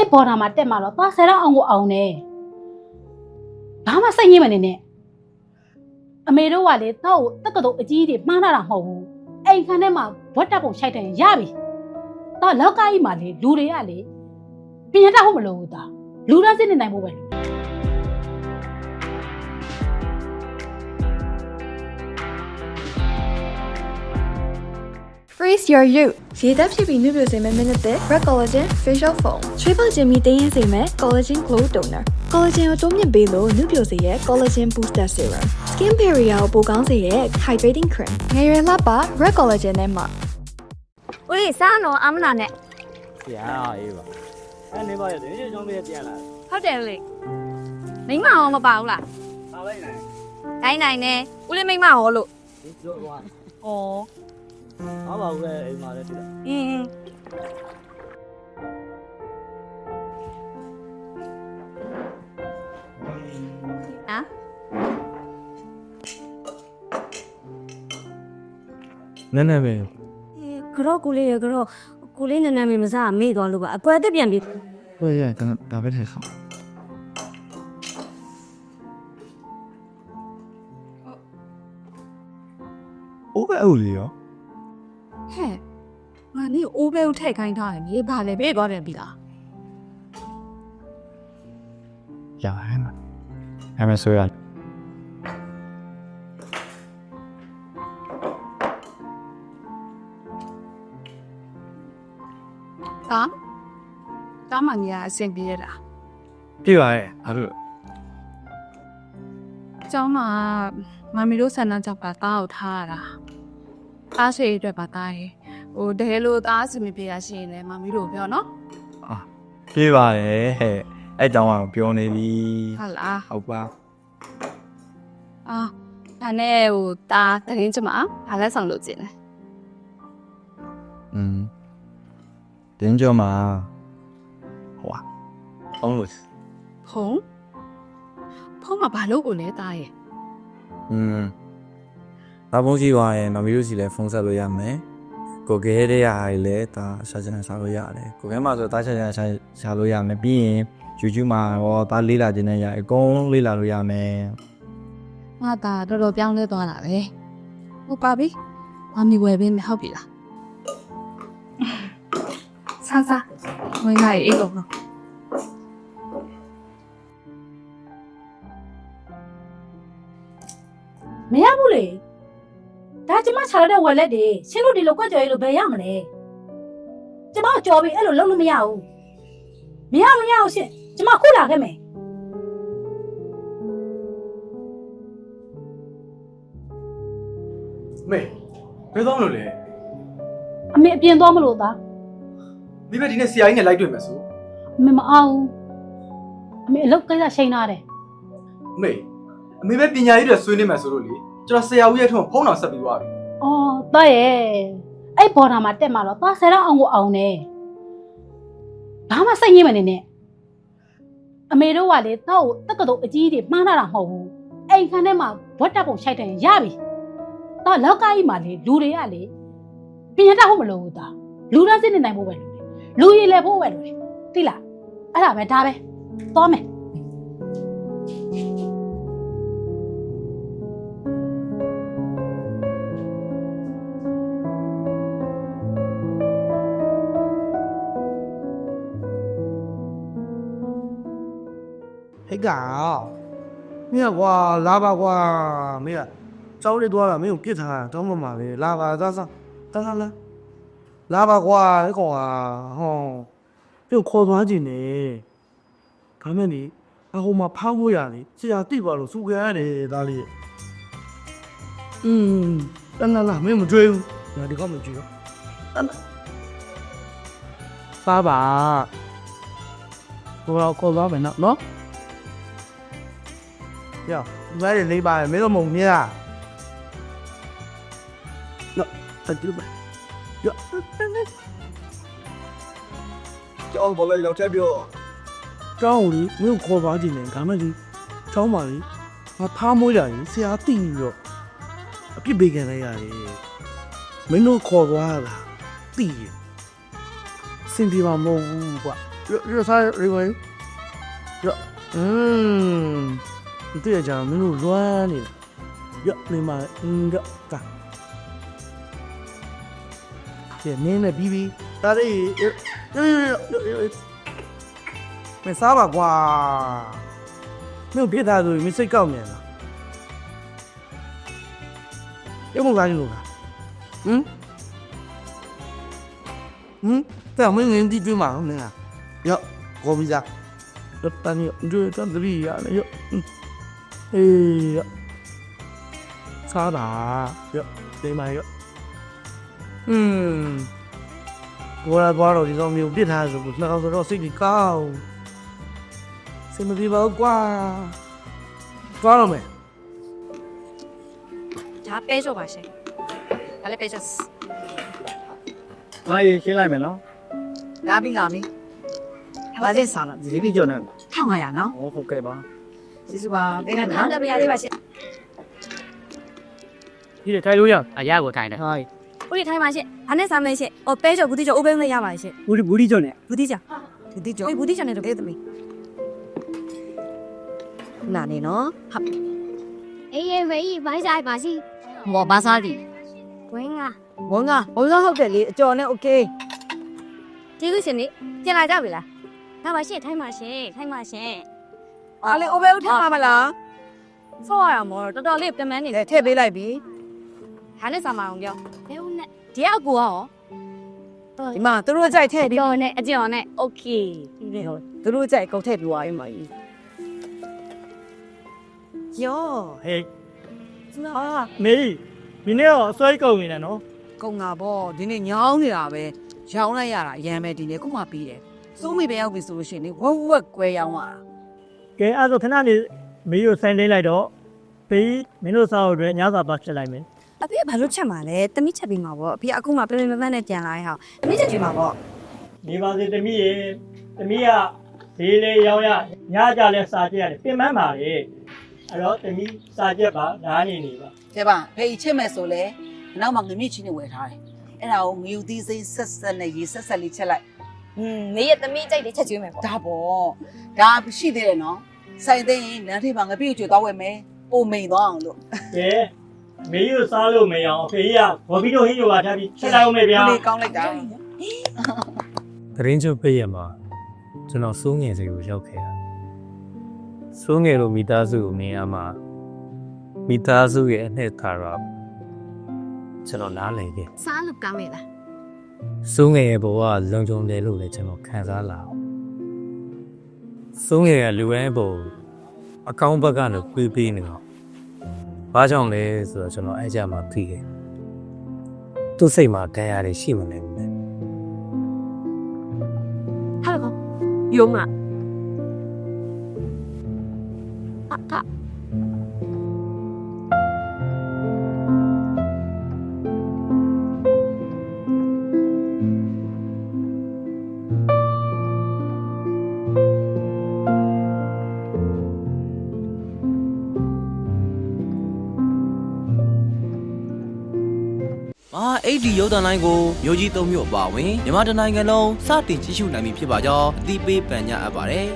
အဲ့ဘော်ဒါမှာတက်มาတော့သွားဆယ်တော့အောင်ကိုအောင်တယ်ဘာမှစိတ်ညစ်မနေနဲ့အမေတို့ကလေတော့တက်ကတော်အကြီးတွေမှားလာတာမဟုတ်ဘူးအိမ်ခန်းထဲမှာဘွက်တက်ပုံရှိုက်တယ်ရပြီတော့လောက်ကကြီးမှာလေလူတွေကလေပညာတတ်ဟုတ်မလို့ဘူးသားလူသားစစ်နေနိုင်ဖို့ပဲလို့ Freeze your youth ရေသက်ဖြစ်ပြီးနှုတ်ပြစေမယ့် minute တဲ့ Red Collagen Facial Foam ချွေးပေါခြင်းမီတင်းရင်စေမယ့် Collagen Glow Toner Collagen ကိုတိုးမြင့်ပေးလို့နှုတ်ပြစေရဲ့ Collagen Booster Serum Skin Barrier ကိုပိုကောင်းစေရဲ့ Hydrating Cream ငယ်ရွယ်လှပ Red Collagen နဲ့မှဦးလေးစားတော့အမနာနဲ့ပြန်အေးပါအဲ့နေပါရဲ့ဒီကြောင့်လေးပြန်လာဟုတ်တယ်ဦးလေးမိမအောင်မပါဘူးလားပါလိုက်နိုင်တိုင်းနိုင်နဲ့ဦးလေးမိမရောလို့ဒီလိုကွာဩ ဟောပါဦးရဲ့အိမ်မှာလည်းဒီလားအင်းအာနည်းနည်းပဲကတော့ကိုလေးရကတော့ကိုလေးနည်းနည်းမမစားမေ့သွားလို့ပါအကွက်အသက်ပြန်ပြီဟိုရဒါဒါပဲထဲဆောင်အိုးပဲအိုးလေးရောဟဲ့ ငါနေအိုးပဲကိုထည့်ခိုင်းထားတယ်မြေဘာလဲဘေးသွားတယ်ပြီလားရဟမ်းအမေဆိုရဟာတားမကြီးကအဆင်ပြေရလားပြပါရဲ့အဲ့လိုကျောင်းမှာမမီတို့ဆန္ဒကြောင့်ပါတားကိုထားရတာတားရှိအတွက်ပါတားရေ ဟိုတကယ်လို့တားအဆင်မပြေရရှိရင်လည်းမမီတို့ပြောနော် အာပြပါရဲ့ဟဲ့အဲ့တောင်ကပြောနေပြီ ဟုတ်လား ဟုတ်ပါ အာဒါနဲ့ဟိုတားတရင်ကျမဘာလဲဆောင်လို့ကျင်လဲ อืมတင်းကြောမှာဟွာအောင်လို့ ဖုံးဖုံးမှာဘာလို့ကိုလဲတားရဲ့ อืมဘာပုံးရှိသွားရင်မမီတို့စီလဲဖုန်းဆက်လို့ရမယ် ကိုကဲတဲ့ဟာတွေလည်းဒါရှာချင်တာရှာလို့ရတယ်ကိုကဲမှာဆိုတာရှာချင်တာရှာရှာလို့ရမယ်ပြီးရင် YouTube မှာရောဒါလေးလာခြင်းနဲ့ရအကုန်လေးလာလို့ရမယ်ငါတာတော်တော်ပြောင်းလဲသွားတာပဲဟုတ်ပါပြီမမီဝယ်ပေးမယ်ဟုတ်ပြီလားဆာဆာဝင်လာရေးလို့နော်မရဘူးလေ ဒါကျမခြာရတဲ့ဝက်လက်တွေရှင်းလို့ဒီလိုကွက်ကြော်ရည်လို့ဘယ်ရမလဲကျမကြော်ပြီးအဲ့လိုလုပ်လို့မရဘူးမရမရအောင်ရှင်းကျမခုလာခဲ့မယ်မေဘယ်တော့မလို့လဲအမေအပြင်သွားမလို့သားမိဘဒီနေ့ဆရာကြီးနဲ့လိုက်တွေ့မယ်ဆိုအမေမအောင်ဘူးအမေအလုပ်ကိစ္စရှိန်ထားတယ်မေအမေပဲပညာရေးတွေဆွေးနေမယ်ဆိုလို့လေ ကျွန်တော်ဆရာဦးရဲ့ထုံးဖုန်းတော်ဆက်ပြီးသွားပြီအော်သားရဲ့အဲ့ဘော်ဒါမှာတက်มาတော့သွားဆယ်တော့အောင်ကိုအောင်တယ်ဘာမှစိတ်ညစ်မနေနဲ့အမေတို့ကလေတော့တက်ကတော်အကြီးတွေမှားလာတာမဟုတ်ဘူးအိမ်ခန်းထဲမှာဘွက်တက်ပုံရှိုက်တယ်ရပြီတော့လောက်ကကြီးမှာလေလူတွေကလေပညာတတ်ဟုတ်မလို့ဘူးသားလူသားစစ်နေနိုင်ဖို့ပဲလိုတယ်လူရည်လဲဖို့ပဲလိုတယ်သိလားအဲ့ဒါပဲဒါပဲသွားမယ် ဟဲ့ကောင်မင်းကွာလာပါကွာမင်းကကြောက်ရသွားတာမင်းကိုပြစ်ထားတာတောင်းမှမှာပဲလာပါသားသားသားသားလာလာပါကွာဟဲ့ကောင်ကဟောပြုတ်ခေါ်သွားခြင်းနေဒါမဲ့နေအဟိုမှာဖောက်ဖို့ရလေဆရာတိပါလို့စူခဲရတယ်သားလေးอืมတန်းလာလာမင်းမကြွေးဘူးငါဒီကောင်မကြွေးတော့တန်းစားပါကိုတော့ခေါ်သွားမယ်နော်နော် ပြောငွေတွေလိမ့်ပါတယ်မင်းတို့မုံမြင်လားနော်တတူပါပြောကျောင်းပေါ်လေလောက်ချက်ပြောကျောင်းကိုလေမင်းကိုခေါ်ပါကြည့်နေဒါမှမဟုတ်ကျောင်းပါလေငါသားမွေးတာရင်ဆရာသိပြီးတော့အပြစ်ပေးခံလိုက်ရတယ်မင်းတို့ခေါ်သွားတာသိရင်စင်ပြေမှာမဟုတ်ဘူးကွာရရစားရေဝင်ရอืม တွေ့ရကြမင်းတို့လွမ်းနေရော့နေမှာအင်းရော့ကကဲမင်းနဲ့ပြီးပြီးဒါလေးမစားပါကွာမင်းဒေသဆိုမင်းစိတ်ကောက်မြန်လားရုပ်မစားချင်လို့လားဟမ်ဟမ်တော်မင်းငင်းဒီတွေ့မှာမင်းလားရော့ကောမီစားတပန်ရဒွတ်တန်တရီရရ အေးရစားတာရဒီမှာရอืมဘောလာဘောတော့ဒီဆောင်မျိုးပြစ်ထားဆိုနှစ်အောင်ဆိုတော့စိတ်ကြီးကောင်းစိတ်မပြေပါဘူးကွာသွားတော့မယ်ဒါပေးဆိုပါရှင်ဒါလည်းပေးစမ်း။ဘာရေးရှင်းလိုက်မယ်နော်ဒါပြီးလာပြီဘာစင်စားလား။ဒီလေးကြောက်နေ။1500နော်။ဟုတ်ကဲ့ပါ။ ကျေးဇူးပါအဲ့ဒါနောက်တစ်ပြရသေးပါရှင်ဒီလေထိုင်လို့ရအရာကိုထိုင်တယ်ဟာဦးရထိုင်ပါရှင်။ဒါနဲ့စားမလဲရှင်။ဟိုပဲကြော်ဘူးတိကြော်အိုးပဲနဲ့ရပါရှင်ဘူးဒီဘူးဒီကြောင့်နဲ့။ဘူးတိကြော်။ဘူးတိကြော်။ဟိုဘူးတိကြော်နဲ့တော့ပေးသမီး။နာနေနော်။ဟုတ်အေးရေဝေးကြီးမိုင်းဆိုင်ပါစီဘောဘာစားသည်။ဝင်းကဝန်းကဝန်းကဟုတ်တယ်လေအကျော်နဲ့ okay ကျေးဇူးရှင်နေပြန်လာကြပြီလား။ဒါပါရှင်ထိုင်ပါရှင်ထိုင်ပါရှင်။ အားလေအိုးပဲဦးထားပါမလားဆော့ရအောင်မောတော်တော်လေးပြမန်းနေတယ်ထည့်ပေးလိုက်ပြီ ဒါနဲ့စာမအောင်ပြောဘဲဦးနဲ့ဒီကအကူရော ဒီမှာသူတို့ကြိုက်ထည့်ပြီး တော်နဲ့အကျော်နဲ့โอเค ဒီဟုတ်သူတို့ကြိုက်ကုန်ထည့်ပြီးသွားပြီမကြီးယော ဟေး ဟာ မေးဒီနေ့တော့အစွဲကုန်နေတယ်နော် ကုန်တာဗောဒီနေ့ညောင်းနေတာပဲရောင်းလိုက်ရတာအရန်ပဲဒီနေ့ခုမှပြီးတယ်စိုးမိပဲရောက်ပြီဆိုလို့ရှိရင်လေဝက်ဝက်ကွဲရောင်းရတာ ကဲအဲ့ဒါဆိုခဏနေမေးကိုဆိုင်လေးလိုက်တော့ဘေးမင်းတို့စားဖို့အတွက်ညစာပါဖြစ်လိုက်မယ်အဖေဘာလို့ချက်မှာလဲတမိချက်ပြီးမှာပေါ့အဖေအခုမှပြင်ပြင်မမနဲ့ပြန်လာရင်ဟာတမိချက်ပြီးမှာပေါ့နေပါစေတမီးရေတမီးကဈေးလေးရောင်းရညကြလဲစားကြရတယ်ပြင်ပန်းပါလေအဲ့တော့တမီးစားကြပါနားနေနေပါကဲပါဖေးချစ်မယ်ဆိုလဲနောက်မှငမြင့်ချင်းနဲ့ဝယ်ထားတယ်အဲ့ဒါကိုငယူသီးစိမ့်ဆက်ဆက်နဲ့ရေဆက်ဆက်လေးချက်လိုက်อืมနေရတမိကြိုက်တယ်ချက်ကျွေးမယ်ပေါ့ဒါဗောဒါရှိသေးတယ်နော် ဆိုင်သိရင်လမ်းထိပ်မှာငပိကိုကျွေသွားဝယ်မယ်ပိုမိန်သွားအောင်လို့ကဲမေးကိုစားလို့မရအောင်အဖေကြီးကဘော်ဘီတို့ဟင်းရောပါထားပြီးချက်လိုက်အောင်မေဗျာ ဒီလေးကောင်းလိုက်တာသတင်းချုပ်ပြည့်ရမှာကျွန်တော်စိုးငယ်စီကိုရောက်ခဲ့တာစိုးငယ်လိုမိသားစုကိုမြင်ရမှာမိသားစုရဲ့အနှစ်သာရကျွန်တော်နားလည်ခဲ့စားလို့ကောင်းလေလားစိုးငယ်ရဲ့ဘဝလုံခြုံတယ်လို့လည်းကျွန်တော်ခံစားလာအောင် စိုးငယ်ရဲ့လူဝဲဘုံအကောင့်ဘက်ကနေပြေးပြေးနေတော့ဘာကြောင့်လဲဆိုတော့ကျွန်တော်အဲ့ကြမှာသိခဲ့သူ့စိတ်မှာဒဏ်ရာတွေရှိမနေဘူးလေဟာကောယုံอ่ะဟာက မာ HD ရုပ်သံလိုင်းကိုမျိုးကြီးသုံးမျိုးအပါအဝင်မြန်မာတိုင်းနိုင်ငံလုံးစတင်ကြည့်ရှုနိုင်ပြီဖြစ်ပါကြောင်းအသိပေးပန်ကြားအပ်ပါတယ်